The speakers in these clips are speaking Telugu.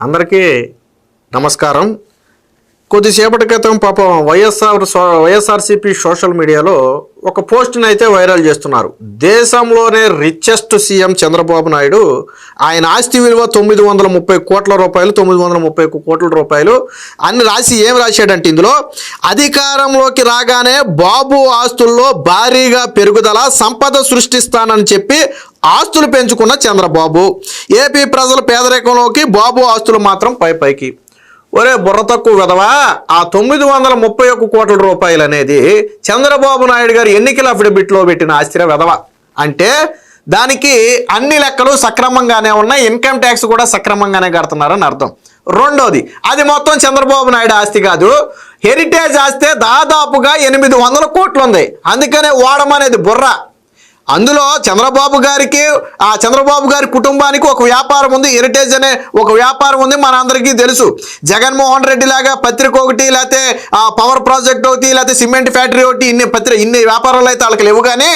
అందరికీ నమస్కారం. కొద్దిసేపటి క్రితం పాపం వైఎస్ఆర్ సో వైఎస్ఆర్సీపీ సోషల్ మీడియాలో ఒక పోస్ట్ని అయితే వైరల్ చేస్తున్నారు. దేశంలోనే రిచెస్ట్ సీఎం చంద్రబాబు నాయుడు ఆయన ఆస్తి విలువ తొమ్మిది వందల ముప్పై కోట్ల రూపాయలు తొమ్మిది వందల ముప్పై కోట్ల రూపాయలు అన్ని రాసి ఏం రాశాడంటే ఇందులో అధికారంలోకి రాగానే బాబు ఆస్తుల్లో భారీగా పెరుగుదల సంపద సృష్టిస్తానని చెప్పి ఆస్తులు పెంచుకున్న చంద్రబాబు. ఏపీ ప్రజలు పేదరికంలోకి బాబు ఆస్తులు మాత్రం పై పైకి. ఒరే బుర్ర తక్కువ కదవా ఆ తొమ్మిది వందల ముప్పై ఒక్క కోట్ల రూపాయలు అనేది చంద్రబాబు నాయుడు గారు ఎన్నికల అఫిడవిట్లో పెట్టిన ఆస్తిర వెధవ. అంటే దానికి అన్ని లెక్కలు సక్రమంగానే ఉన్నాయి ఇన్కమ్ ట్యాక్స్ కూడా సక్రమంగానే కడుతున్నారని అర్థం. రెండోది అది మొత్తం చంద్రబాబు నాయుడు ఆస్తి కాదు. హెరిటేజ్ ఆస్తే దాదాపుగా ఎనిమిది వందల కోట్లు ఉంది. అందుకనే ఓడమనేది బుర్ర. అందులో చంద్రబాబు గారికి ఆ చంద్రబాబు గారి కుటుంబానికి ఒక వ్యాపారం ఉంది హెరిటేజ్ అనే ఒక వ్యాపారం ఉంది మన అందరికీ తెలుసు. జగన్మోహన్ రెడ్డి లాగా పత్రిక ఒకటి లేకపోతే ఆ పవర్ ప్రాజెక్ట్ ఒకటి లేకపోతే సిమెంట్ ఫ్యాక్టరీ ఒకటి ఇన్ని పత్రిక ఇన్ని వ్యాపారాలు అయితే వాళ్ళకి లేవు. కానీ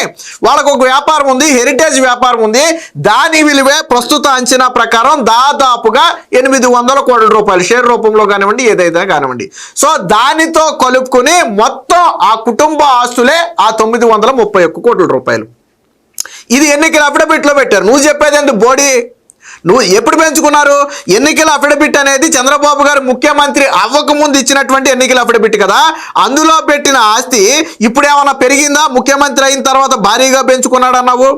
వాళ్ళకు ఒక వ్యాపారం ఉంది హెరిటేజ్ వ్యాపారం ఉంది. దాని విలువే ప్రస్తుత అంచనా ప్రకారం దాదాపుగా ఎనిమిది వందల కోట్ల రూపాయలు. షేర్ రూపంలో కానివ్వండి ఏదైతే కానివ్వండి. సో దానితో కలుపుకుని మొత్తం ఆ కుటుంబ ఆస్తులే ఆ తొమ్మిది వందల ముప్పై ఒక్క కోట్ల రూపాయలు. ఇది ఎన్నికల అఫిడవిట్లో పెట్టారు. నువ్వు చెప్పేది ఎందుకు బోడీ? నువ్వు ఎప్పుడు పెంచుకున్నారు? ఎన్నికల అఫిడవిట్ అనేది చంద్రబాబు గారు ముఖ్యమంత్రి అవ్వకముందు ఇచ్చినటువంటి ఎన్నికల అఫిడవిట్ కదా? అందులో పెట్టిన ఆస్తి ఇప్పుడు ఏమైనా పెరిగిందా? ముఖ్యమంత్రి అయిన తర్వాత భారీగా పెంచుకున్నాడు అన్నావు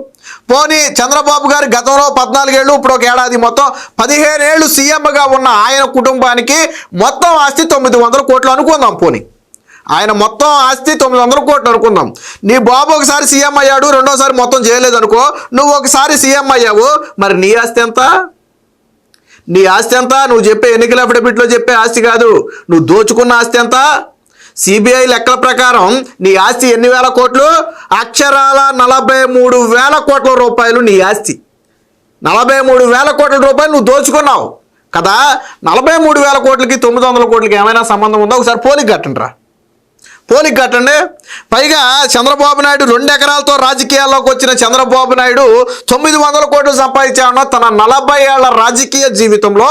పోనీ చంద్రబాబు గారు గతంలో పద్నాలుగేళ్ళు ఇప్పుడు ఒక ఏడాది మొత్తం పదిహేను ఏళ్ళు సీఎంగా ఉన్న ఆయన కుటుంబానికి మొత్తం ఆస్తి తొమ్మిది వందల కోట్లు అనుకుందాం పోనీ. ఆయన మొత్తం ఆస్తి తొమ్మిది వందల కోట్లు అనుకుందాం. నీ బాబు ఒకసారి సీఎం అయ్యాడు రెండోసారి మొత్తం చేయలేదు అనుకో నువ్వు ఒకసారి సీఎం అయ్యావు. మరి నీ ఆస్తి ఎంత? నీ ఆస్తి ఎంత? నువ్వు చెప్పే ఎన్నికల అఫిడవిట్లో చెప్పే ఆస్తి కాదు. నువ్వు దోచుకున్న ఆస్తి ఎంత? సిబిఐ లెక్కల ప్రకారం నీ ఆస్తి ఎన్ని వేల కోట్లు? అక్షరాల నలభై మూడు వేల కోట్ల రూపాయలు నీ ఆస్తి. నలభై మూడు వేల కోట్ల రూపాయలు నువ్వు దోచుకున్నావు. కదా? నలభై మూడు వేల కోట్లకి తొమ్మిది వందల కోట్లకి ఏమైనా సంబంధం ఉందో? ఒకసారి పోలికి కట్టండి రా. పోలికి కట్టండి. పైగా చంద్రబాబు నాయుడు రెండు ఎకరాలతో రాజకీయాల్లోకి వచ్చిన చంద్రబాబు నాయుడు తొమ్మిది వందల కోట్లు సంపాదించాడన్న తన నలభై ఏళ్ళ రాజకీయ జీవితంలో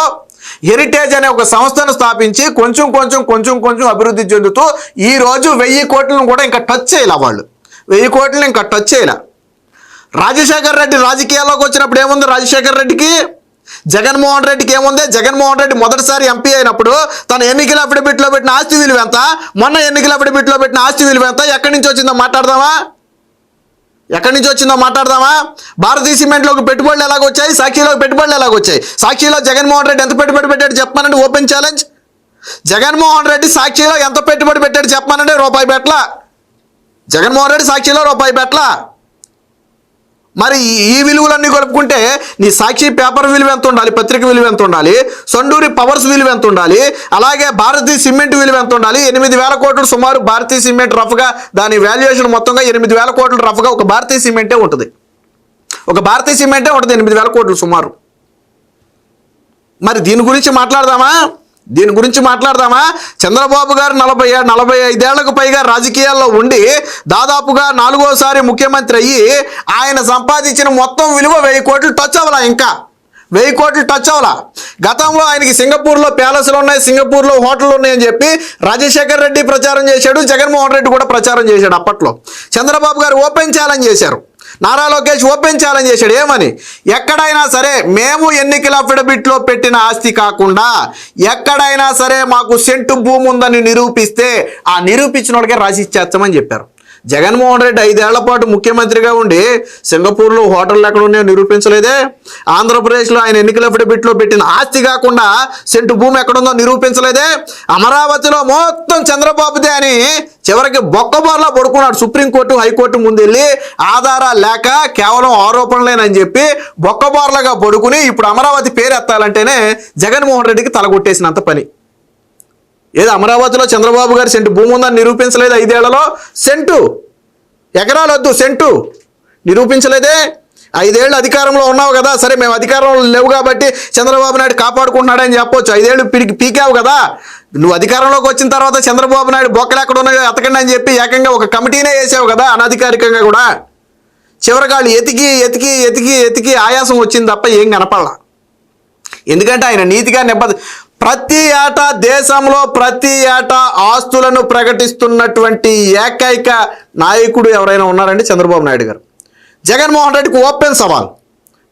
హెరిటేజ్ అనే ఒక సంస్థను స్థాపించి కొంచెం కొంచెం కొంచెం కొంచెం అభివృద్ధి చెందుతూ ఈ రోజు వెయ్యి కోట్లను కూడా ఇంకా టచ్ చేయలే వాళ్ళు. వెయ్యి కోట్లను ఇంకా టచ్ చేయలే. రాజశేఖర్ రెడ్డి రాజకీయాల్లోకి వచ్చినప్పుడు ఏముంది రాజశేఖర్ రెడ్డికి? జగన్మోహన్ రెడ్డికి ఏముంది? జగన్మోహన్ రెడ్డి మొదటిసారి ఎంపీ అయినప్పుడు తన ఎన్నికల అఫిడవిట్లో పెట్టిన ఆస్తి విలువ ఎంత? మొన్న ఎన్నికల అఫిడవిట్లో పెట్టిన ఆస్తి విలువ ఎంత? ఎక్కడి నుంచి వచ్చిందో మాట్లాడదామా? ఎక్కడి నుంచి వచ్చిందో మాట్లాడదామా? భారతీయ సిమెంట్లోకి పెట్టుబడులు ఎలాగొచ్చాయి సాక్షిలోకి పెట్టుబడులు ఎలాగొచ్చాయి సాక్షిలో జగన్మోహన్ రెడ్డి ఎంత పెట్టుబడి పెట్టాడు చెప్పమనండి ఓపెన్ ఛాలెంజ్. జగన్మోహన్ రెడ్డి సాక్షిలో ఎంత పెట్టుబడి పెట్టాడు చెప్పమనండి రూపాయి పెట్ల జగన్మోహన్ రెడ్డి సాక్షిలో రూపాయి పెట్ల మరి ఈ- విలువలన్నీ కలుపుకుంటే నీ సాక్షి పేపర్ విలువ ఎంత ఉండాలి? పత్రిక విలువ ఎంత ఉండాలి? సొండూరి పవర్స్ విలువ ఎంత ఉండాలి? అలాగే భారతీయ సిమెంట్ విలువ ఎంత ఉండాలి? ఎనిమిది వేల కోట్లు సుమారు భారతీయ సిమెంట్ రఫ్గా దాని వాల్యుయేషన్ మొత్తంగా ఎనిమిది వేల కోట్లు రఫ్గా ఒక భారతీయ సిమెంటే ఉంటుంది. ఒక భారతీయ సిమెంటే ఉంటుంది ఎనిమిది వేల కోట్లు సుమారు. మరి దీని గురించి మాట్లాడదామా? దీని గురించి మాట్లాడదామా? చంద్రబాబు గారు నలభై నలభై ఐదేళ్ళకు పైగా రాజకీయాల్లో ఉండి దాదాపుగా నాలుగోసారి ముఖ్యమంత్రి అయ్యి ఆయన సంపాదించిన మొత్తం విలువ వెయ్యి కోట్లు టచ్ అవ్వలా ఇంకా? వెయ్యి కోట్లు టచ్ అవ్వాలా? గతంలో ఆయనకి సింగపూర్లో ప్యాలెస్లు ఉన్నాయి సింగపూర్లో హోటళ్ళు ఉన్నాయని చెప్పి రాజశేఖర్ రెడ్డి ప్రచారం చేశాడు జగన్మోహన్ రెడ్డి కూడా ప్రచారం చేశాడు అప్పట్లో. చంద్రబాబు గారు ఓపెన్ ఛాలెంజ్ చేశారు. నారా లోకేష్ ఓపెన్ ఛాలెంజ్ చేశాడు. ఏమని? ఎక్కడైనా సరే మేము ఎన్నికల అఫిడవిట్లో పెట్టిన ఆస్తి కాకుండా ఎక్కడైనా సరే మాకు సెంటు భూమి ఉందని నిరూపిస్తే ఆ నిరూపించిన వాడికే రాసి ఇచ్చేస్తామని చెప్పారు. జగన్మోహన్ రెడ్డి ఐదేళ్ళ పాటు ముఖ్యమంత్రిగా ఉండి సింగపూర్లో హోటళ్ళు ఎక్కడ ఉన్నాయో నిరూపించలేదే? ఆంధ్రప్రదేశ్లో ఆయన ఎన్నికల అఫిడవిట్లో పెట్టిన ఆస్తి కాకుండా సెంటు భూమి ఎక్కడుందో నిరూపించలేదే? అమరావతిలో మొత్తం చంద్రబాబుదే అని చివరికి బొక్కబోర్లా పడుకున్నాడు సుప్రీంకోర్టు హైకోర్టు ముందెళ్ళి ఆధారాలు లేక కేవలం ఆరోపణలేనని చెప్పి బొక్కబోర్లగా పడుకుని ఇప్పుడు అమరావతి పేరు ఎత్తాలంటేనే జగన్మోహన్ రెడ్డికి తలగొట్టేసినంత పని. ఏదో అమరావతిలో చంద్రబాబు గారు సెంటు? భూమి ఉందని నిరూపించలేదు ఐదేళ్ళలో? సెంటు. ఎకరాలు వద్దు సెంటు. నిరూపించలేదే. ఐదేళ్ళు అధికారంలో ఉన్నావు కదా? సరే మేము అధికారంలో లేవు కాబట్టి చంద్రబాబు నాయుడు కాపాడుకుంటున్నాడని చెప్పొచ్చు. ఐదేళ్ళు పిడికి పీకావు కదా? నువ్వు అధికారంలోకి వచ్చిన తర్వాత చంద్రబాబు నాయుడు బొక్కలు ఎక్కడ ఉన్నాయో ఎతకండి అని చెప్పి ఏకంగా ఒక కమిటీనే వేసావు కదా అనధికారికంగా కూడా? చివరికాళ్ళు ఎతికి ఎతికి ఎతికి ఎతికి ఆయాసం వచ్చింది తప్ప ఏం కనపడాల. ఎందుకంటే ఆయన నీతిగా నిబద్ధ ప్రతి ఏటా దేశంలో ప్రతి ఏటా ఆస్తులను ప్రకటిస్తున్నటువంటి ఏకైక నాయకుడు ఎవరైనా ఉన్నారండి? చంద్రబాబు నాయుడు గారు. జగన్మోహన్ రెడ్డికి ఓపెన్ సవాల్.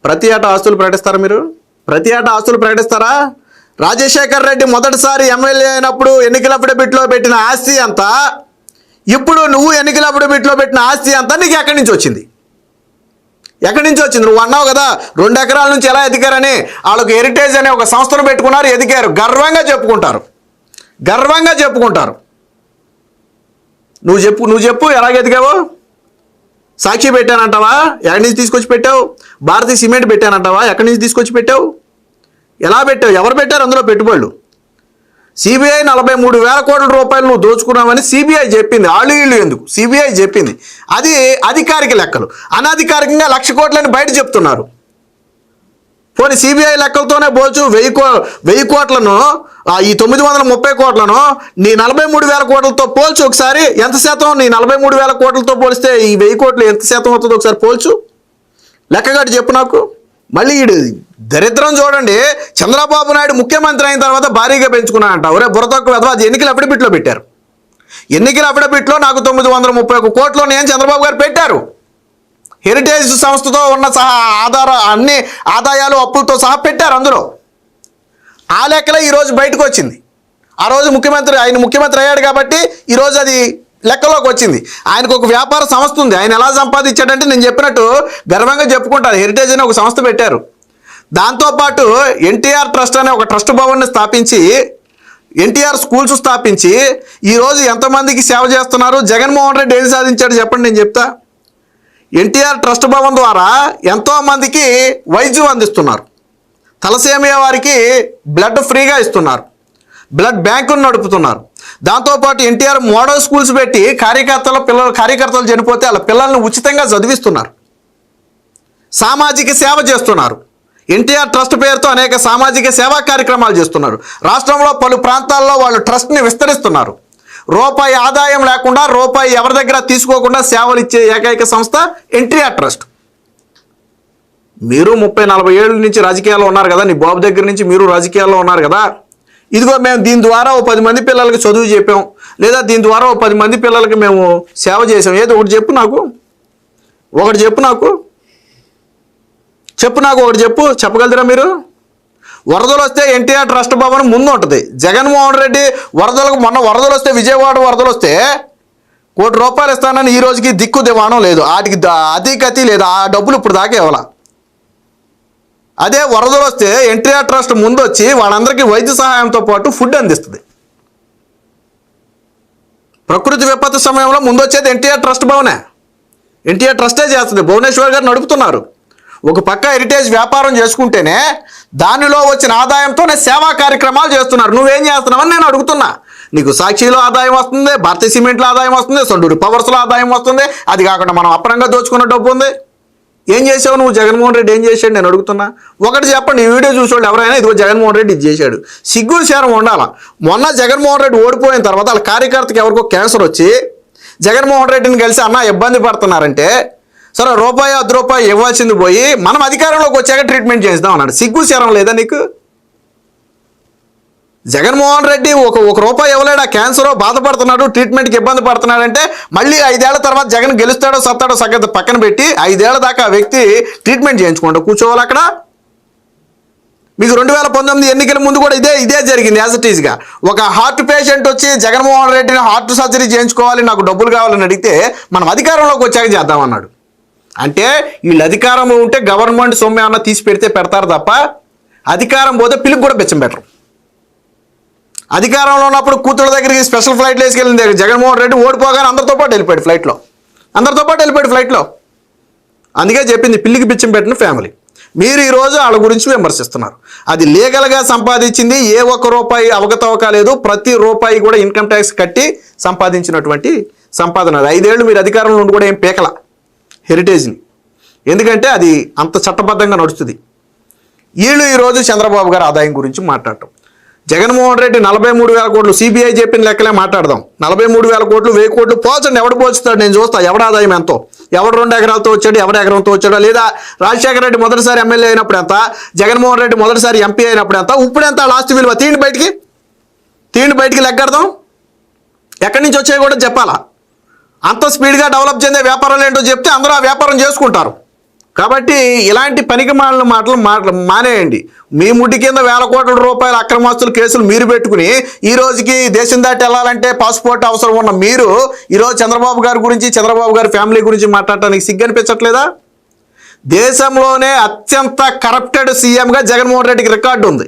ప్రతి ఏటా ఆస్తులు ప్రకటిస్తారా మీరు? ప్రతి ఏటా ఆస్తులు ప్రకటిస్తారా? రాజశేఖర్ రెడ్డి మొదటిసారి ఎమ్మెల్యే అయినప్పుడు ఎన్నికల అఫిడవిట్లో పెట్టిన ఆస్తి అంతా ఇప్పుడు నువ్వు ఎన్నికల అఫిడవిట్లో పెట్టిన ఆస్తి అంతా నీకు ఎక్కడి నుంచి వచ్చింది? ఎక్కడి నుంచి వచ్చింది? నువ్వు అన్నావు కదా రెండు ఎకరాల నుంచి ఎలా ఎదిగారని. వాళ్ళకు హెరిటేజ్ అనే ఒక సంస్థను పెట్టుకున్నారు ఎదిగారు. గర్వంగా చెప్పుకుంటారు. గర్వంగా చెప్పుకుంటారు. నువ్వు చెప్పు నువ్వు చెప్పు ఎలాగ ఎదిగావో? సాక్షి పెట్టానంటావా? ఎక్కడి నుంచి తీసుకొచ్చి పెట్టావు? భారతీయ సిమెంట్ పెట్టానంటావా? ఎక్కడి నుంచి తీసుకొచ్చి పెట్టావు? ఎలా పెట్టావు? ఎవరు పెట్టారు అందులో పెట్టుబడులు? సిబిఐ నలభై మూడు వేల కోట్ల రూపాయలు నువ్వు దోచుకున్నావని సిబిఐ చెప్పింది. ఆళ్ళు వీళ్ళు ఎందుకు? సిబిఐ చెప్పింది. అది అధికారిక లెక్కలు. అనధికారికంగా లక్ష కోట్లని బయట చెప్తున్నారు. పోనీ సిబిఐ లెక్కలతోనే పోల్చు వెయ్యి కో వెయ్యి కోట్లను ఈ తొమ్మిది వందల ముప్పై కోట్లను నీ నలభై మూడు వేల కోట్లతో పోల్చు ఒకసారి. ఎంత శాతం? నీ నలభై మూడు వేల కోట్లతో పోలిస్తే ఈ వెయ్యి కోట్లు ఎంత శాతం అవుతుందో ఒకసారి పోల్చు. లెక్కగాటి చెప్పు నాకు. మళ్ళీ ఈడు దరిద్రం చూడండి చంద్రబాబు నాయుడు ముఖ్యమంత్రి అయిన తర్వాత భారీగా పెంచుకున్నాడంట. ఒరే బుర్రతొక్క వెధవ అది ఎన్నికల అఫిడవిట్లో పెట్టారు. ఎన్నికల అఫిడవిట్లో నాకు తొమ్మిది వందల ముప్పై ఒక కోట్లు నేను చంద్రబాబు గారు పెట్టారు. హెరిటేజ్ సంస్థతో ఉన్న సహా ఆధార అన్ని ఆదాయాలు అప్పులతో సహా పెట్టారు అందులో. ఆ లెక్కలే ఈరోజు బయటకు వచ్చింది. ఆ రోజు ముఖ్యమంత్రి ఆయన ముఖ్యమంత్రి అయ్యాడు కాబట్టి ఈరోజు అది లెక్కలోకి వచ్చింది. ఆయనకు ఒక వ్యాపార సంస్థ ఉంది. ఆయన ఎలా సంపాదించాడంటే నేను చెప్పినట్టు గర్వంగా చెప్పుకుంటారు. హెరిటేజ్ అని ఒక సంస్థ పెట్టారు. దాంతోపాటు ఎన్టీఆర్ ట్రస్ట్ అనే ఒక ట్రస్ట్ భవన్ని స్థాపించి ఎన్టీఆర్ స్కూల్స్ స్థాపించి ఈరోజు ఎంతమందికి సేవ చేస్తున్నారు? జగన్మోహన్ రెడ్డి ఏం సాధించాడు చెప్పండి నేను చెప్తా. ఎన్టీఆర్ ట్రస్ట్ భవన్ ద్వారా ఎంతోమందికి వైద్యం అందిస్తున్నారు. తలసేమియా వారికి బ్లడ్ ఫ్రీగా ఇస్తున్నారు. బ్లడ్ బ్యాంకును నడుపుతున్నారు. దాంతోపాటు ఎన్టీఆర్ మోడల్ స్కూల్స్ పెట్టి కార్యకర్తల పిల్లలు కార్యకర్తలు చనిపోతే వాళ్ళ పిల్లల్ని ఉచితంగా చదివిస్తున్నారు. సామాజిక సేవ చేస్తున్నారు. ఎన్టీఆర్ ట్రస్ట్ పేరుతో అనేక సామాజిక సేవా కార్యక్రమాలు చేస్తున్నారు. రాష్ట్రంలో పలు ప్రాంతాల్లో వాళ్ళు ట్రస్ట్ని విస్తరిస్తున్నారు. రూపాయి ఆదాయం లేకుండా రూపాయి ఎవరి దగ్గర తీసుకోకుండా సేవలు ఇచ్చే ఏకైక సంస్థ ఎన్టీఆర్ ట్రస్ట్. మీరు ముప్పై నలభై ఏళ్ళ నుంచి రాజకీయాల్లో ఉన్నారు కదా నీ బాబు దగ్గర నుంచి మీరు రాజకీయాల్లో ఉన్నారు కదా. ఇదిగో మేము దీని ద్వారా ఓ పది మంది పిల్లలకి చదువు చెప్పాం. లేదా దీని ద్వారా ఓ పది మంది పిల్లలకి మేము సేవ చేసాం ఏదో ఒకటి చెప్పు నాకు. ఒకటి చెప్పు నాకు. చెప్పు నాకు ఒకటి చెప్పు. చెప్పగలుగుతారా మీరు? వరదలు వస్తే ఎన్టీఆర్ ట్రస్ట్ భవన్ ముందు ఉంటుంది. జగన్మోహన్ రెడ్డి వరదలకు మొన్న వరదలు వస్తే విజయవాడ వరదలు వస్తే కోటి రూపాయలు ఇస్తానని ఈ రోజుకి దిక్కు దివాణం లేదు. వాటికి ద- అతి లేదు. ఆ డబ్బులు ఇప్పుడు దాకా ఇవ్వాలి. అదే వరదలు వస్తే ఎన్టీఆర్ ట్రస్ట్ ముందు వచ్చి వాళ్ళందరికీ వైద్య సహాయంతో పాటు ఫుడ్ అందిస్తుంది. ప్రకృతి విపత్తు సమయంలో ముందు వచ్చేది ఎన్టీఆర్ ట్రస్ట్ భవనే. ఎన్టీఆర్ ట్రస్టే చేస్తుంది. భువనేశ్వర్ గారు నడుపుతున్నారు. ఒక పక్క హెరిటేజ్ వ్యాపారం చేసుకుంటేనే దానిలో వచ్చిన ఆదాయంతోనే సేవా కార్యక్రమాలు చేస్తున్నారు. నువ్వేం చేస్తున్నావని నేను అడుగుతున్నా. నీకు సాక్షిలో ఆదాయం వస్తుంది భారతీయ సిమెంట్లో ఆదాయం వస్తుంది సొండూరు పవర్స్లో ఆదాయం వస్తుంది. అది కాకుండా మనం అప్పనంగా దోచుకున్న డబ్బు ఉంది. ఏం చేసావు నువ్వు? జగన్మోహన్ రెడ్డి ఏం చేశాడు? నేను అడుగుతున్నా. ఒకటి చెప్పండి ఈ వీడియో చూసేవాళ్ళు ఎవరైనా ఇదిగో జగన్మోహన్ రెడ్డి ఇది చేశాడు. సిగ్గు శారం ఉండాల? మొన్న జగన్మోహన్ రెడ్డి ఓడిపోయిన తర్వాత వాళ్ళ కార్యకర్తకి ఎవరికో క్యాన్సర్ వచ్చి జగన్మోహన్ రెడ్డిని కలిసి అన్న ఇబ్బంది పడుతున్నారంటే సరే రూపాయి అర్ధ రూపాయి ఇవ్వాల్సింది పోయి మనం అధికారంలోకి వచ్చాక ట్రీట్మెంట్ చేద్దాం అన్నాడు. సిగ్గు శారం లేదా నీకు? జగన్మోహన్ రెడ్డి ఒక ఒక రూపాయి ఇవ్వలేడు ఆ క్యాన్సర్ బాధపడుతున్నాడు ట్రీట్మెంట్కి ఇబ్బంది పడుతున్నాడంటే మళ్ళీ ఐదేళ్ళ తర్వాత జగన్ గెలుస్తాడో సత్తాడో సగతి పక్కన పెట్టి ఐదేళ్ళ దాకా ఆ వ్యక్తి ట్రీట్మెంట్ చేయించుకోండి కూర్చోవాలి అక్కడ. మీకు రెండు వేల పంతొమ్మిది ఎన్నికల ముందు కూడా ఇదే ఇదే జరిగింది యాజ్ ఇట్ ఈజ్గా ఒక హార్ట్ పేషెంట్ వచ్చి జగన్మోహన్ రెడ్డిని హార్ట్ సర్జరీ చేయించుకోవాలి నాకు డబ్బులు కావాలని అడిగితే మనం అధికారంలోకి వచ్చాక చేద్దామన్నాడు. అంటే వీళ్ళు అధికారం ఉంటే గవర్నమెంట్ సొమ్ము ఏమన్నా తీసి పెడితే పెడతారు తప్ప అధికారం పోతే పిలుపు కూడా బెచ్చం పెట్టరు. అధికారంలో ఉన్నప్పుడు కూతురు దగ్గరికి స్పెషల్ ఫ్లైట్లో వేసుకెళ్ళింది జగన్మోహన్ రెడ్డి ఓడిపోగానే అందరితో పాటు వెళ్ళిపోయాడు ఫ్లైట్లో. అందరితో పాటు వెళ్ళిపోయాడు ఫ్లైట్లో. అందుకే చెప్పింది పిల్లికి పిచ్చం పెట్టిన ఫ్యామిలీ. మీరు ఈరోజు వాళ్ళ గురించి విమర్శిస్తున్నారు. అది లీగల్గా సంపాదించింది ఏ ఒక్క రూపాయి అవకతవక లేదు ప్రతి రూపాయి కూడా ఇన్కమ్ ట్యాక్స్ కట్టి సంపాదించినటువంటి సంపాదన అది. ఐదేళ్ళు మీరు అధికారంలో ఉండి కూడా ఏం పేకల? హెరిటేజ్ని ఎందుకంటే అది అంత చట్టబద్ధంగా నడుస్తుంది. వీళ్ళు ఈరోజు చంద్రబాబు గారి ఆదాయం గురించి మాట్లాడటం. జగన్మోహన్ రెడ్డి నలభై మూడు వేల కోట్లు సిబిఐ చెప్పిన లెక్కలే మాట్లాడదాం. నలభై మూడు వేల కోట్లు వెయ్యి కోట్లు పోల్చండి. ఎవడు పోల్చుతాడు నేను చూస్తా. ఎవడ ఆదాయం ఎంతో? ఎవడు రెండు ఎకరాలతో వచ్చాడు? ఎవడు ఎకరంతో వచ్చాడో? లేదా రాజశేఖర రెడ్డి మొదటిసారి ఎమ్మెల్యే అయినప్పుడు ఎంత? జగన్మోహన్ రెడ్డి మొదటిసారి ఎంపీ అయినప్పుడు ఎంత? ఇప్పుడు ఎంత లాస్ట్ విలువ? తీయండి బయటికి. తీండి బయటికి లెగ్గడదాం. ఎక్కడి నుంచి వచ్చాయి కూడా చెప్పాలా? అంత స్పీడ్గా డెవలప్ చెందే వ్యాపారాలు ఏంటో చెప్తే అందరూ ఆ వ్యాపారం చేసుకుంటారు. కాబట్టి ఇలాంటి పనికి మాలిన మాటలు మాట్లా మానేయండి. మీ ముడి కింద వేల కోట్ల రూపాయల అక్రమాస్తుల కేసులు మీరు పెట్టుకుని ఈ రోజుకి దేశం దాటి వెళ్ళాలంటే పాస్పోర్ట్ అవసరం ఉన్న మీరు ఈరోజు చంద్రబాబు గారి గురించి చంద్రబాబు గారి ఫ్యామిలీ గురించి మాట్లాడటానికి సిగ్గనిపించట్లేదా దేశంలోనే అత్యంత కరప్టెడ్ సీఎంగా జగన్మోహన్ రెడ్డికి రికార్డు ఉంది.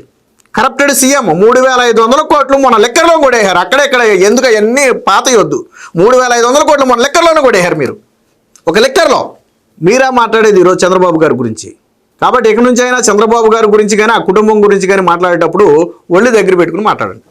కరప్టెడ్ సీఎం మూడు వేల ఐదు వందల కోట్లు మన లెక్కర్లో కూడా అక్కడే అక్కడెక్కడ ఎందుకు అవన్నీ పాత వద్దు మూడు వేల ఐదు వందల కోట్లు మన లెక్కర్లోనే కూడా మీరు. ఒక లెక్కర్లో. మీరా మాట్లాడేది ఈరోజు చంద్రబాబు గారి గురించి. కాబట్టి ఇక నుంచి అయినా చంద్రబాబు గారి గురించి కానీ ఆ కుటుంబం గురించి కానీ మాట్లాడేటప్పుడు ఒళ్ళు దగ్గర పెట్టుకుని మాట్లాడండి.